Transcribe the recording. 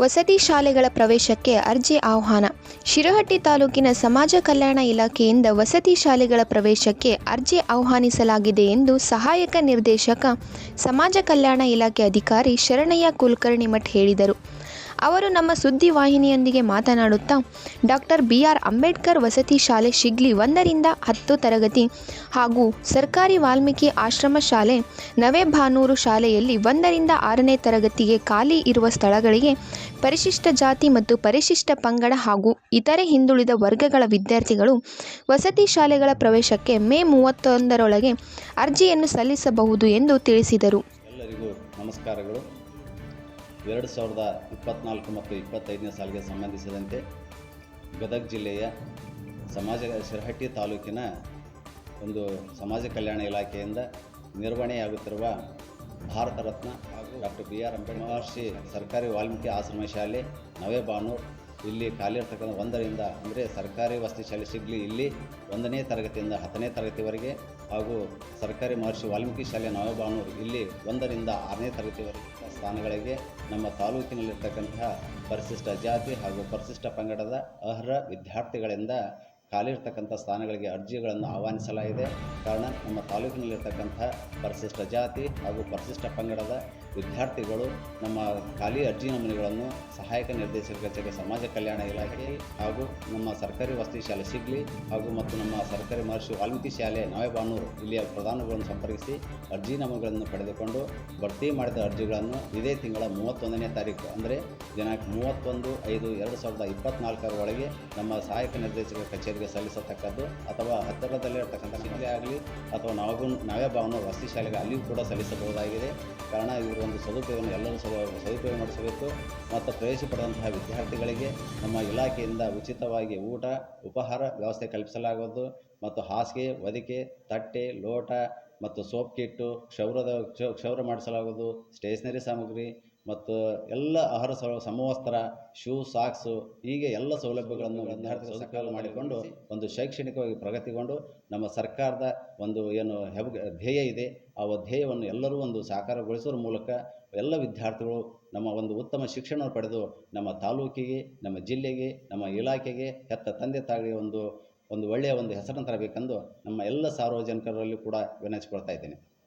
ವಸತಿ ಶಾಲೆಗಳ ಪ್ರವೇಶಕ್ಕೆ ಅರ್ಜಿ ಆಹ್ವಾನ. ಶಿರಹಟ್ಟಿ ತಾಲೂಕಿನ ಸಮಾಜ ಕಲ್ಯಾಣ ಇಲಾಖೆಯಿಂದ ವಸತಿ ಶಾಲೆಗಳ ಪ್ರವೇಶಕ್ಕೆ ಅರ್ಜಿ ಆಹ್ವಾನಿಸಲಾಗಿದೆ ಎಂದು ಸಹಾಯಕ ನಿರ್ದೇಶಕ, ಸಮಾಜ ಕಲ್ಯಾಣ ಇಲಾಖೆ ಅಧಿಕಾರಿ ಶರಣಯ್ಯ ಕುಲಕರ್ಣಿ ಮಠ್ ಹೇಳಿದರು. ಅವರು ನಮ್ಮ ಸುದ್ದಿ ವಾಹಿನಿಯೊಂದಿಗೆ ಮಾತನಾಡುತ್ತಾ, ಡಾಕ್ಟರ್ ಬಿ ಆರ್ ಅಂಬೇಡ್ಕರ್ ವಸತಿ ಶಾಲೆ ಶಿಗ್ಲಿ ಒಂದರಿಂದ ಹತ್ತು ತರಗತಿ ಹಾಗೂ ಸರ್ಕಾರಿ ವಾಲ್ಮೀಕಿ ಆಶ್ರಮ ಶಾಲೆ ನವೇಭಾನೂರು ಶಾಲೆಯಲ್ಲಿ ಒಂದರಿಂದ ಆರನೇ ತರಗತಿಗೆ ಖಾಲಿ ಇರುವ ಸ್ಥಳಗಳಿಗೆ ಪರಿಶಿಷ್ಟ ಜಾತಿ ಮತ್ತು ಪರಿಶಿಷ್ಟ ಪಂಗಡ ಹಾಗೂ ಇತರೆ ಹಿಂದುಳಿದ ವರ್ಗಗಳ ವಿದ್ಯಾರ್ಥಿಗಳು ವಸತಿ ಶಾಲೆಗಳ ಪ್ರವೇಶಕ್ಕೆ ಮೇ ಮೂವತ್ತೊಂದರೊಳಗೆ ಅರ್ಜಿಯನ್ನು ಸಲ್ಲಿಸಬಹುದು ಎಂದು ತಿಳಿಸಿದರು. ಎಲ್ಲರಿಗೂ ನಮಸ್ಕಾರಗಳು. ಎರಡು ಸಾವಿರದ ಇಪ್ಪತ್ತ್ನಾಲ್ಕು ಮತ್ತು ಇಪ್ಪತ್ತೈದನೇ ಸಾಲಿಗೆ ಸಂಬಂಧಿಸಿದಂತೆ ಗದಗ ಜಿಲ್ಲೆಯ ಸಮಾಜ, ಶಿರಹಟ್ಟಿ ತಾಲೂಕಿನ ಒಂದು ಸಮಾಜ ಕಲ್ಯಾಣ ಇಲಾಖೆಯಿಂದ ನಿರ್ವಹಣೆಯಾಗುತ್ತಿರುವ ಭಾರತ ರತ್ನ ಹಾಗೂ doctor B R Ambedkar Maharshi ಸರ್ಕಾರಿ ವಾಲ್ಮೀಕಿ ಆಶ್ರಮ ಶಾಲೆ ನವೇಬಾನೂರ್ ಇಲ್ಲಿ ಖಾಲಿ ಇರ್ತಕ್ಕಂಥ ಒಂದರಿಂದ ಅಂದರೆ ಸರ್ಕಾರಿ ವಸತಿ ಶಾಲೆ ಸಿಗಲಿ ಇಲ್ಲಿ ಒಂದನೇ ತರಗತಿಯಿಂದ ಹತ್ತನೇ ತರಗತಿವರೆಗೆ ಹಾಗೂ ಸರ್ಕಾರಿ ಮಹರ್ಷಿ ವಾಲ್ಮೀಕಿ ಶಾಲೆ ನವಬಾನೂರು ಇಲ್ಲಿ ಒಂದರಿಂದ ಆರನೇ ತರಗತಿವರೆಗೆ ಸ್ಥಾನಗಳಿಗೆ ನಮ್ಮ ತಾಲೂಕಿನಲ್ಲಿರ್ತಕ್ಕಂತಹ ಪರಿಶಿಷ್ಟ ಜಾತಿ ಹಾಗೂ ಪರಿಶಿಷ್ಟ ಪಂಗಡದ ಅರ್ಹ ವಿದ್ಯಾರ್ಥಿಗಳಿಂದ ಖಾಲಿ ಇರ್ತಕ್ಕಂಥ ಸ್ಥಾನಗಳಿಗೆ ಅರ್ಜಿಗಳನ್ನು ಆಹ್ವಾನಿಸಲಾಗಿದೆ. ಕಾರಣ ನಮ್ಮ ತಾಲೂಕಿನಲ್ಲಿರ್ತಕ್ಕಂಥ ಪರಿಶಿಷ್ಟ ಜಾತಿ ಹಾಗೂ ಪರಿಶಿಷ್ಟ ಪಂಗಡದ ವಿದ್ಯಾರ್ಥಿಗಳು ನಮ್ಮ ಖಾಲಿ ಅರ್ಜಿ ನಮೂನೆಗಳನ್ನು ಸಹಾಯಕ ನಿರ್ದೇಶಕ ಕಚೇರಿ ಸಮಾಜ ಕಲ್ಯಾಣ ಇಲಾಖೆ ಹಾಗೂ ನಮ್ಮ ಸರ್ಕಾರಿ ವಸತಿ ಶಾಲೆ ಸಿಗ್ಲಿ ಹಾಗೂ ಮತ್ತು ನಮ್ಮ ಸರ್ಕಾರಿ ಮಹರ್ಷಿ ವಾಲ್ಮೀಕಿ ಶಾಲೆ ನವೆಬಾನೂರು ಇಲ್ಲಿಯ ಪ್ರಧಾನಗಳನ್ನು ಸಂಪರ್ಕಿಸಿ ಅರ್ಜಿ ನಮೂನೆಗಳನ್ನು ಪಡೆದುಕೊಂಡು ಭರ್ತಿ ಮಾಡಿದ ಅರ್ಜಿಗಳನ್ನು ಇದೇ ತಿಂಗಳ ಮೂವತ್ತೊಂದನೇ ತಾರೀಕು, ಅಂದರೆ ದಿನಾಂಕ ಮೂವತ್ತೊಂದು ಐದು ಎರಡು ಸಾವಿರದ ಇಪ್ಪತ್ತ್ನಾಲ್ಕರ ಒಳಗೆ ನಮ್ಮ ಸಹಾಯಕ ನಿರ್ದೇಶಕ ಕಚೇರಿಗೆ ಸಲ್ಲಿಸತಕ್ಕದ್ದು ಅಥವಾ ಹತ್ತಿರದಲ್ಲಿರತಕ್ಕಂಥ ಶಾಲೆ ಆಗಲಿ ಅಥವಾ ನಾವು ನಾವೇ ಭಾವನೂರು ವಸತಿ ಶಾಲೆಗೆ ಅಲ್ಲಿಯೂ ಕೂಡ ಸಲ್ಲಿಸಬಹುದಾಗಿದೆ. ಕಾರಣ ಇವರು ಒಂದು ಸದುಪಯೋಗವನ್ನು ಎಲ್ಲರೂ ಸದ, ಸದುಪಯೋಗ ಮಾಡಿಸಬೇಕು ಮತ್ತು ಪ್ರವೇಶ ಪಡೆದಂತಹ ವಿದ್ಯಾರ್ಥಿಗಳಿಗೆ ನಮ್ಮ ಇಲಾಖೆಯಿಂದ ಉಚಿತವಾಗಿ ಊಟ, ಉಪಹಾರ ವ್ಯವಸ್ಥೆ ಕಲ್ಪಿಸಲಾಗುವುದು ಮತ್ತು ಹಾಸಿಗೆ ಒದಿಕೆ ತಟ್ಟೆ, ಲೋಟ ಮತ್ತು ಸೋಪ್ ಕಿಟ್ಟು, ಕ್ಷೌರದ, ಕ್ಷ- ಕ್ಷೌರ ಮಾಡಿಸಲಾಗುವುದು, ಸ್ಟೇಷನರಿ ಸಾಮಗ್ರಿ ಮತ್ತು ಎಲ್ಲ ಆಹಾರ ಸಮವಸ್ತ್ರ, ಶೂ, ಸಾಕ್ಸು, ಹೀಗೆ ಎಲ್ಲ ಸೌಲಭ್ಯಗಳನ್ನು ವಿದ್ಯಾರ್ಥಿಗಳು ಮಾಡಿಕೊಂಡು ಒಂದು ಶೈಕ್ಷಣಿಕವಾಗಿ ಪ್ರಗತಿಗೊಂಡು ನಮ್ಮ ಸರ್ಕಾರದ ಒಂದು ಏನು ಹೆಬ್, ಧ್ಯೇಯ ಇದೆ. ಆ ಧ್ಯೇಯವನ್ನು ಎಲ್ಲರೂ ಒಂದು ಸಾಕಾರಗೊಳಿಸುವ ಮೂಲಕ ಎಲ್ಲ ವಿದ್ಯಾರ್ಥಿಗಳು ನಮ್ಮ ಒಂದು ಉತ್ತಮ ಶಿಕ್ಷಣ ಪಡೆದು ನಮ್ಮ ತಾಲೂಕಿಗೆ, ನಮ್ಮ ಜಿಲ್ಲೆಗೆ, ನಮ್ಮ ಇಲಾಖೆಗೆ ಹೆತ್ತ ತಂದೆ ತಾಯಿಗೆ ಒಂದು ಒಂದು ಒಳ್ಳೆಯ ಒಂದು ಹೆಸರನ್ನು ತರಬೇಕೆಂದು ನಮ್ಮ ಎಲ್ಲ ಸಾರ್ವಜನಿಕರಲ್ಲಿ ಕೂಡ ವಿನಂತಿಸಿಕೊಳ್ತಾ ಇದ್ದೇನೆ.